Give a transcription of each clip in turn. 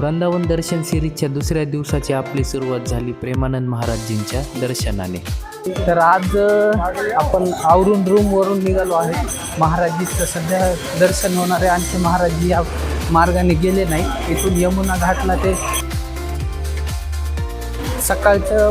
वृंदावन दर्शन सिरीजच्या दुसऱ्या दिवसाची आपली सुरुवात झाली प्रेमानंद महाराजजींच्या दर्शनाने. तर आज आपण आवरून रूमवरून निघालो आहे. महाराजीचं सध्या दर्शन होणार आहे. आणखी महाराजी या मार्गाने गेले नाही. इथून यमुना घाटला ते सकाळचं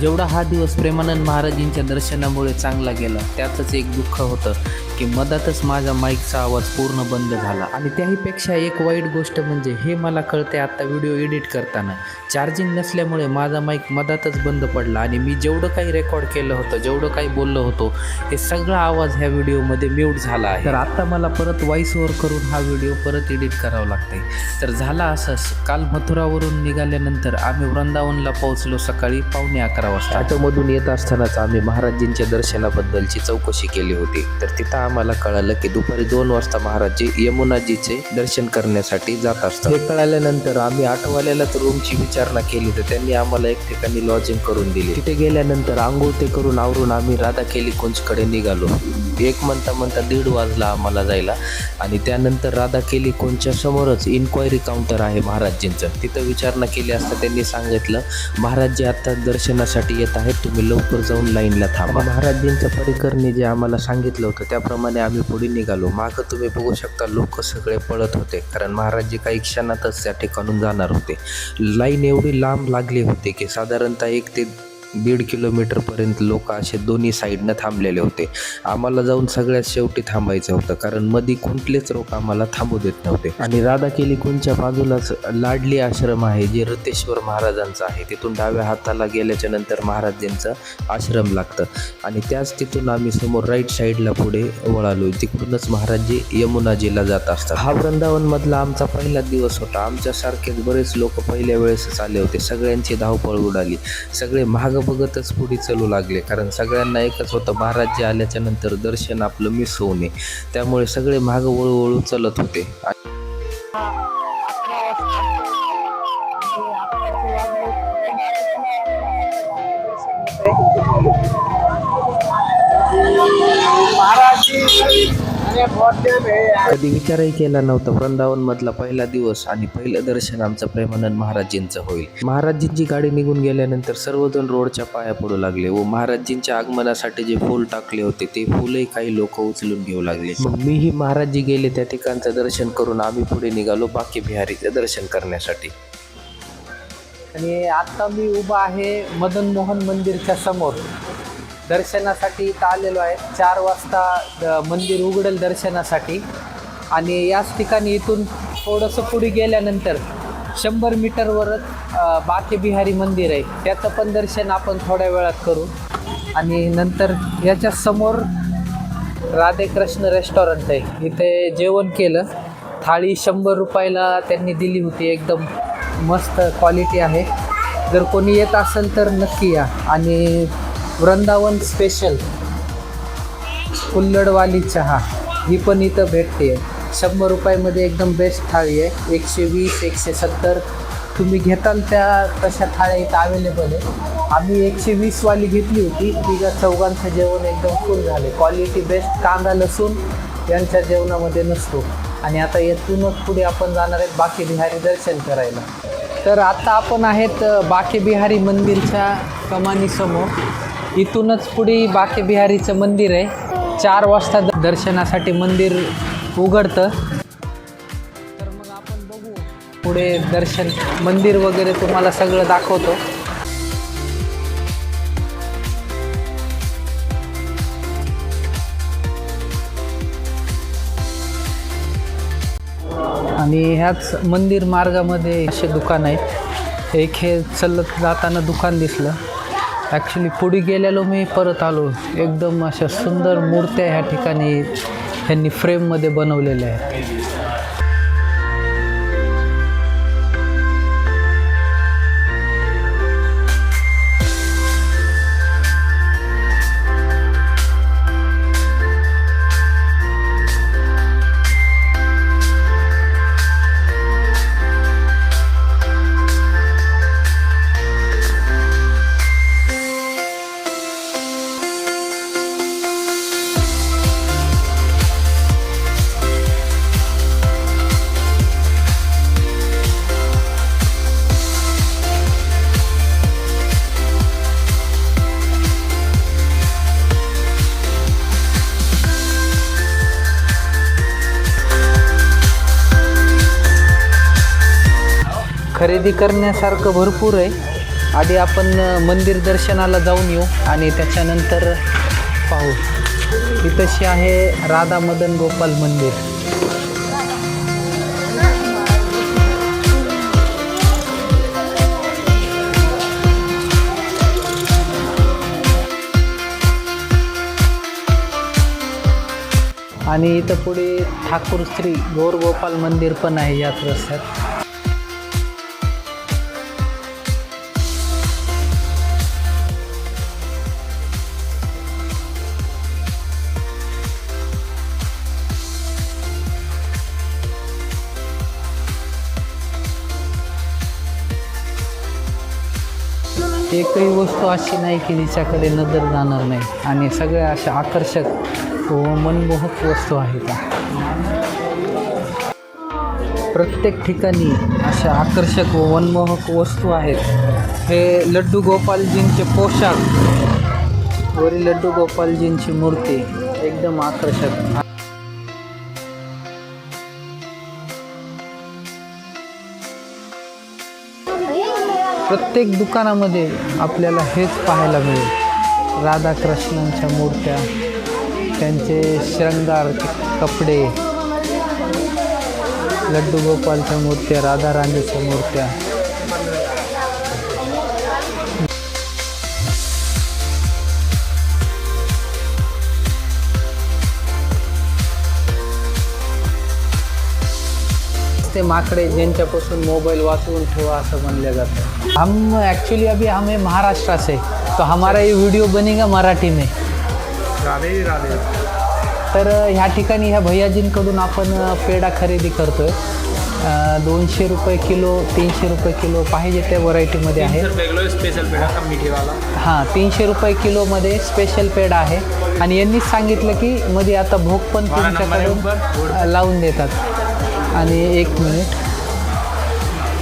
जेवढा हा दिवस प्रेमानंद महाराजींच्या दर्शनामुळे चांगला गेला त्यातच एक दुःख होतं. की मधातच माझा माईकचा आवाज पूर्ण बंद झाला. आणि त्याहीपेक्षा एक वाईट गोष्ट म्हणजे हे मला कळते आत्ता व्हिडिओ एडिट करताना. चार्जिंग नसल्यामुळे माझा माईक मधातच बंद पडला आणि मी जेवढं काही रेकॉर्ड केलं होतं जेवढं काही बोललो होतो हे सगळा आवाज ह्या व्हिडिओमध्ये म्यूट झाला आहे. तर आत्ता मला परत व्हॉइस ओव्हर करून हा व्हिडिओ परत एडिट करावा लागते तर झाला असंच. काल मथुरावरून निघाल्यानंतर आम्ही वृंदावनला पोहोचलो सकाळी पावणे अकरा वाजता. ऑटोमधून येत असतानाच आम्ही महाराजजींच्या दर्शनाबद्दलची चौकशी केली होती. तर तिथं आम्हाला कळालं की दुपारी दोन वाजता महाराजजी यमुनाजीचे दर्शन करण्यासाठी जात असतात. हे कळाल्यानंतर आम्ही आठवाल्यालाच रूमची विचारणा केली तर त्यांनी आम्हाला एक ठिकाणी लॉजिंग करून दिली. तिथे गेल्यानंतर आंघोळ ते करून आवरून आम्ही राधा केली कोंचकडे निघालो. एक म्हणता म्हणता दीड वाजला आम्हाला जायला आणि त्यानंतर राधा केली कोणच्या समोरच इन्क्वायरी काउंटर आहे महाराजजींचं. तिथं विचारणा केली असता त्यांनी सांगितलं महाराजजी आता दर्शनासाठी येत आहेत तुम्ही लवकर जाऊन लाईनला थांबा. महाराजजींच्या परिकरने जे आम्हाला सांगितलं होतं त्याप्रमाणे आम्ही पुढे निघालो. मागं तुम्ही बघू शकता लोक सगळे पळत होते. कारण महाराज जे काही क्षणातच त्या ठिकाणून जाणार होते. लाईन एवढी लांब लागली होती की साधारणतः एक ते दीड किलोमीटरपर्यंत लोक असे दोन्ही साईडनं थांबलेले होते. आम्हाला जाऊन सगळ्यात शेवटी थांबायचं होतं कारण मध्ये कुठलेच लोक आम्हाला थांबू देत नव्हते. आणि राधा केलीकुंच्या बाजूलाच लाडली आश्रम आहे जे रतेश्वर महाराजांचा आहे. तिथून डाव्या हाताला गेल्याच्यानंतर महाराजांचं आश्रम लागतं. आणि त्याच तिथून आम्ही समोर राईट साईडला पुढे वळालो. तिकडूनच महाराजजी यमुनाजीला जात असतात. हा वृंदावनमधला आमचा पहिला दिवस होता. आमच्यासारखेच बरेच लोक पहिल्या वेळेसच आले होते. सगळ्यांची धावपळ उडाली. सगळे महाग बघतच पुढे चलू लागले. कारण सगळ्यांना एकच होतं महाराज आल्याच्यानंतर दर्शन आपलं मिस होऊ नये. त्यामुळे सगळे माग वळूवळू चलत होते. कधी विचारही केला नव्हता. वृंदावन मधला पहिला दिवस आणि पहिलं दर्शन आमचं प्रेमानंद महाराजजींचं होईल. महाराजजींची गाडी निघून गेल्यानंतर सर्वजण रोडच्या पाया पडू लागले व महाराजजींच्या आगमनासाठी जे फूल टाकले होते ते फुलही काही लोक उचलून घेऊ लागले. मग मीही महाराजजी गेले त्या ठिकाणचं दर्शन करून आम्ही पुढे निघालो बाकी बिहारीचं दर्शन करण्यासाठी. आणि आता मी उभा आहे मदन मोहन मंदिरच्या समोर. दर्शनासाठी इथं आलेलो आहे. चार वाजता द- मंदिर उघडेल दर्शनासाठी. आणि याच ठिकाणी इथून थोडंसं पुढे गेल्यानंतर शंभर मीटरवरच बाके बिहारी मंदिर आहे. त्याचं पण दर्शन आपण थोड्या वेळात करू. आणि नंतर याच्या समोर राधेकृष्ण रेस्टॉरंट आहे. इथे जेवण केलं. थाळी शंभर रुपयाला त्यांनी दिली होती. एकदम मस्त क्वालिटी आहे. जर कोणी येत असेल तर नक्की या. आणि वृंदावन स्पेशल कुल्लडवाली चहा. ही पण इथं भेटते. शंभर रुपयामध्ये एकदम बेस्ट थाळी आहे. एकशे वीस एकशे सत्तर. तुम्ही घेताल त्या तशा थाळ्या इथं अवेलेबल आहे. आम्ही एकशे वीसवाली घेतली होती. तिघा चौघांचं जेवण एकदम फुल झाले. क्वालिटी बेस्ट कांदा लसूण यांच्या जेवणामध्ये नसतो. आणि आता येथूनच पुढे आपण जाणार आहेत बाकी बिहारी दर्शन करायला. तर आता आपण आहेत बाकी बाके बिहारी मंदिरच्या कमानीसमोर. इथूनच पुढे बाके बिहारीचं मंदिर आहे. चार वाजता दर्शनासाठी मंदिर उघडतं. तर मग आपण बघू पुढे दर्शन मंदिर वगैरे तुम्हाला सगळं दाखवतो. आणि ह्याच मंदिर मार्गामध्ये असे दुकान आहेत. एक हे चलत जाताना दुकान दिसलं. ॲक्च्युली पुढे गेलेलो मी परत आलो. एकदम अशा सुंदर मूर्त्या ह्या ठिकाणी ह्यांनी फ्रेममध्ये बनवलेल्या आहेत. खरेदी करण्यासारखं भरपूर आहे. आधी आपण मंदिर दर्शनाला जाऊन येऊ आणि त्याच्यानंतर पाहू. ही तशी आहे राधा मदन गोपाल मंदिर. आणि इथं पुढे ठाकूर श्री गोर गोपाल मंदिर पण आहे याच रस्त्यात एकही वस्तू अशी नाही की तिच्याकडे नजर जाणार नाही. आणि सगळ्या अशा आकर्षक व मनमोहक वस्तू आहेत. प्रत्येक ठिकाणी अशा आकर्षक व मनमोहक वस्तू आहेत. हे लड्डू गोपालजींचे पोशाख. वरील लड्डू गोपालजींची मूर्ती. एकदम आकर्षक. प्रत्येक दुकानामध्ये आपल्याला हेच पाहायला मिळेल. राधाकृष्णांच्या मूर्त्या त्यांचे श्रंगार कपडे लड्डू गोपालच्या मूर्त्या राधाराणीच्या मूर्त्या. ते माकडे ज्यांच्यापासून मोबाइल वाचवून ठेवा असं म्हणलं जातं. हम एक्चुअली अभी हमें महाराष्ट्र से. तो हमारा ये वीडियो बनेगा मराठी में. राधे राधे तर ह्या ठिकाणी ह्या भैयाजींकडून आपण पेढा खरेदी करतोय. दोनशे रुपये किलो तीनशे रुपये किलो पाहिजे त्या व्हरायटीमध्ये आहे. स्पेशल वाला हां तीनशे रुपये किलोमध्ये स्पेशल पेढा आहे. आणि यांनीच सांगितलं की मध्ये आता भोग पण तुमच्याकडून लावून देतात. आणि एक मिनिट.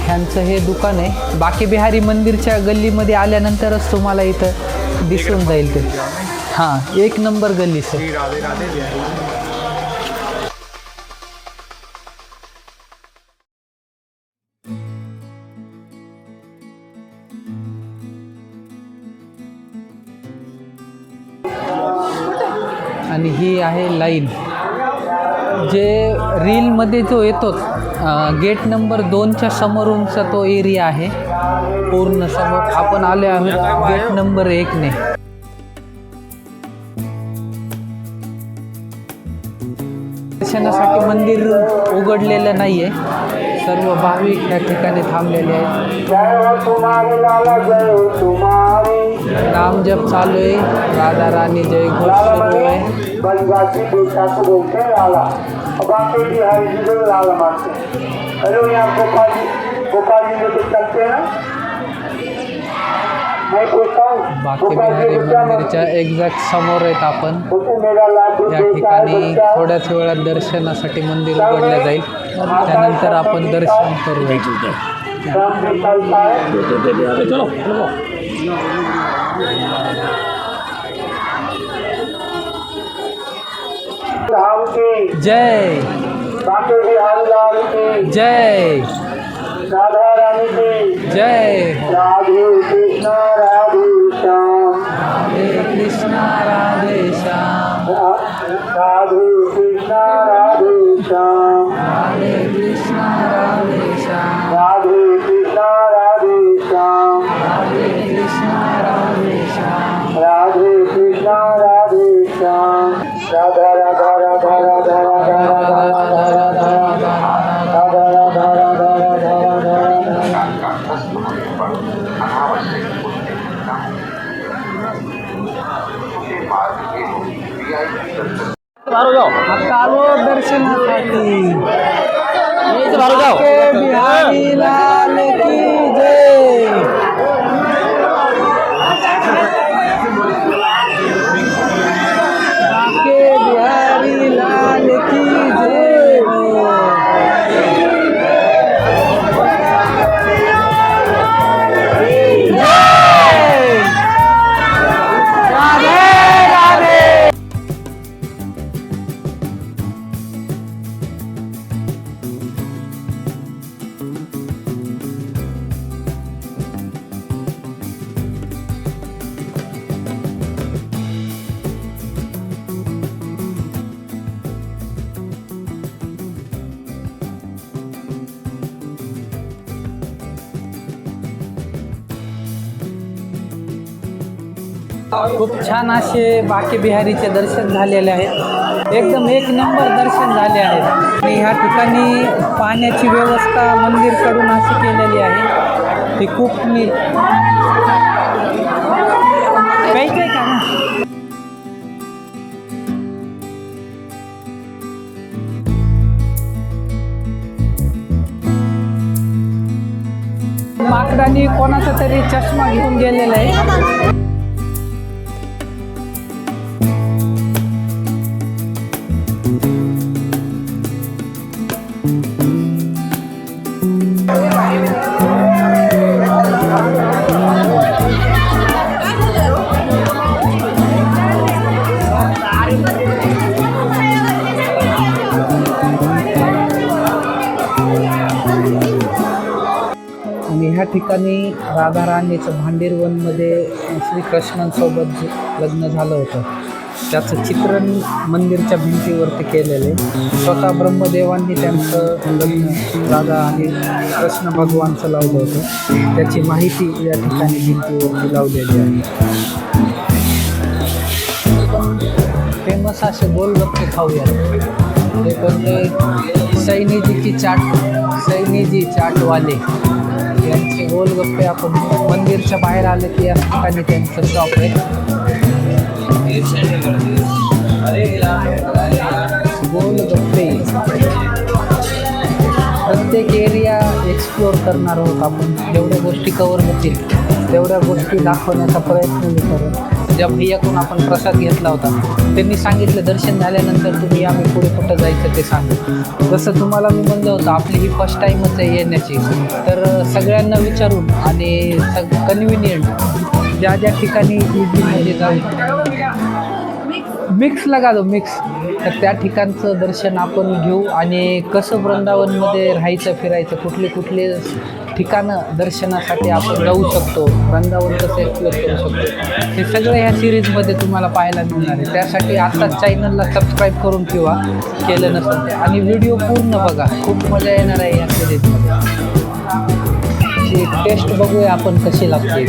ह्यांचं हे दुकान आहे. बाकी बिहारी मंदिरच्या गल्लीमध्ये आल्यानंतरच तुम्हाला इथं दिसून जाईल ते. हां एक नंबर गल्ली सर. आणि ही आहे लाईन. जे रीलमध्ये जो येतोच गेट नंबर दोनच्या समोरूनचा तो एरिया आहे. पूर्ण समोर आपण आले आहोत गेट नंबर एकने. दर्शनासाठी मंदिर उघडलेलं नाही आहे सर्व भाविक या ठिकाणी थांबलेले आहेत. नाम जप चालू आहे. राधा राणी जय घोष सुरू आहे. हेलो मंदिरच्या एक्झॅक्ट समोर आहेत आपण. या ठिकाणी थोड्याच वेळात दर्शनासाठी मंदिर उघडलं जाईल. त्यानंतर आपण दर्शन करू जय। जय। जय। राधे कृष्ण राधे श्याम राधे कृष्ण राधे बारो जाओ आता आलो दर्शनासाठी बारो जाओ बिहारीला की जय. खूप छान असे बाकी बिहारीचे दर्शन झालेले आहेत. एकदम एक नंबर दर्शन झाले आहेत आणि ह्या ठिकाणी पाण्याची व्यवस्था मंदिरकडून अशी केलेली आहे. ती खूप मी काही काही का ना माकडानी कोणाचा तरी चष्मा घेऊन गेलेला आहे. राधाराणीचं भांडीरवनमध्ये श्रीकृष्णांसोबत जे लग्न झालं होतं त्याचं चित्रण मंदिरच्या भिंतीवरती केलेलं आहे. स्वतः ब्रह्मदेवांनी त्यांचं लग्न राधा आणि कृष्ण भगवानचं लावलं होतं. त्याची माहिती या ठिकाणी भिंतीवरती लावलेली आहे. फेमस असे गोलगप्पे खाऊया ते कोणते? सैनीजी की चाट सैनीजी चाटवाले. गोलगप्पे आपण. मंदिरच्या बाहेर आले की या ठिकाणी त्यांचं शॉप आहे. गोलगप्पे प्रत्येक एरिया एक्सप्लोअर करणार आहोत आपण. जेवढ्या गोष्टी कवर होतील. तेवढ्या गोष्टी दाखवण्याचा प्रयत्न मी ज्या भैयाकडून आपण प्रसाद घेतला होता त्यांनी सांगितलं दर्शन झाल्यानंतर तुम्ही आम्ही पुढे कुठं जायचं ते सांगू. जसं तुम्हाला मी म्हणलं होतं आपली ही फर्स्ट टाईमच आहे येण्याची. तर सगळ्यांना विचारून आणि सग कन्व्हिनियंट ज्या ज्या ठिकाणी म्हणजे जाऊ मिक्स लगा दो मिक्स. तर त्या ठिकाणचं दर्शन आपण घेऊ आणि कसं वृंदावनमध्ये राहायचं फिरायचं कुठले कुठले ठिकाणं दर्शनासाठी आपण जाऊ शकतो वृंदावन कसं एक्सप्लोर करू शकतो हे सगळं ह्या सिरीजमध्ये तुम्हाला पाहायला मिळणार आहे. त्यासाठी आत्ताच चॅनलला सबस्क्राईब करून ठेवा केलं नसेल आणि व्हिडिओ पूर्ण बघा खूप मजा येणार आहे या सिरीजमध्ये टेस्ट बघूया आपण कशी लागते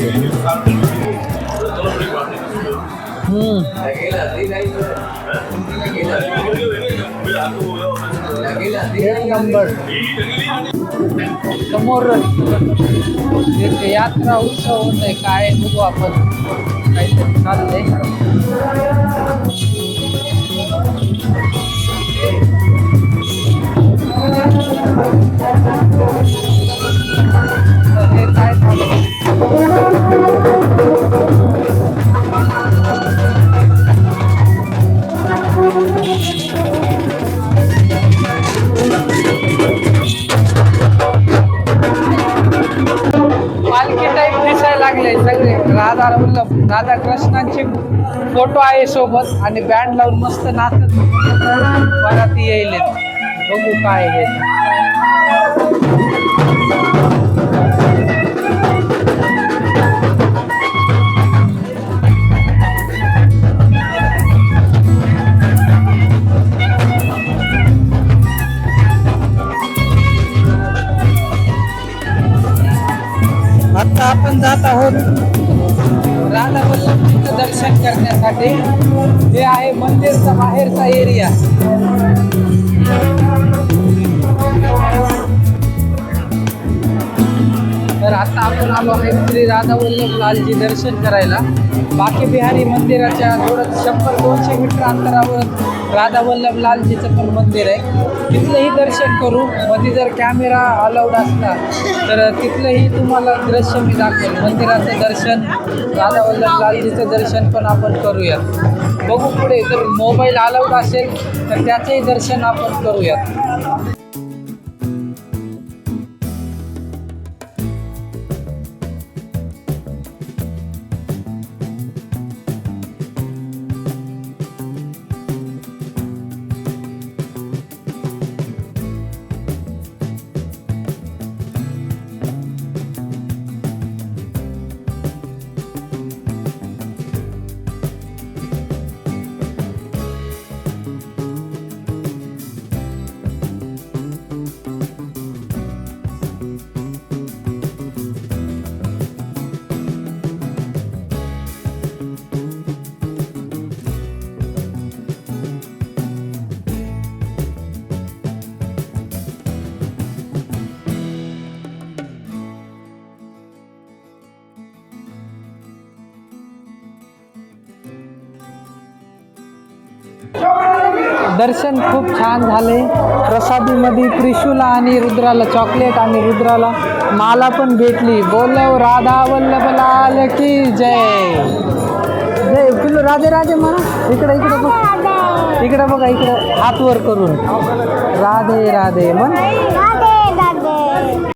एक नंबर समोर यात्रा उत्सव होत आहे काय बघू आपण काहीतरी चाललंय हे काय राधा वल्लभ राधा कृष्णांचे फोटो आहे सोबत आणि बँड लावून मस्त नाचत परत येईल बघू काय आहे हे. आता आपण जात आहोत राधा वल्लभजीचं दर्शन करण्यासाठी हे आहे मंदिरचा बाहेरचा एरिया तर आता आपण आलो आहे श्री राधा वल्लभ लालजी दर्शन करायला. बाकी बिहारी मंदिराच्या थोडं शंभर दोनशे मीटर अंतरावर राधा वल्लभ लालजीचं पण मंदिर आहे. तिथलंही दर्शन करू. मध्ये जर कॅमेरा अलाउड असला तर तिथलंही तुम्हाला दृश्य मी दाखवेल. मंदिराचं दर्शन राधा वल्लभ लालजीचं दर्शन पण आपण करूयात. बघू पुढे जर मोबाईल अलाउड असेल तर त्याचंही दर्शन आपण करूयात. दर्शन खूप छान झाले. प्रसादीमध्ये त्रिशूला आणि रुद्राला चॉकलेट आणि रुद्राला माला पण भेटली. बोलव राधा वल्लभ लाल की जय. जय पिल्लू राधे राधे म्हणा. इकडे इकडे बघ. इकडे बघा इकडे. हात वर करून. राधे राधे म्हण.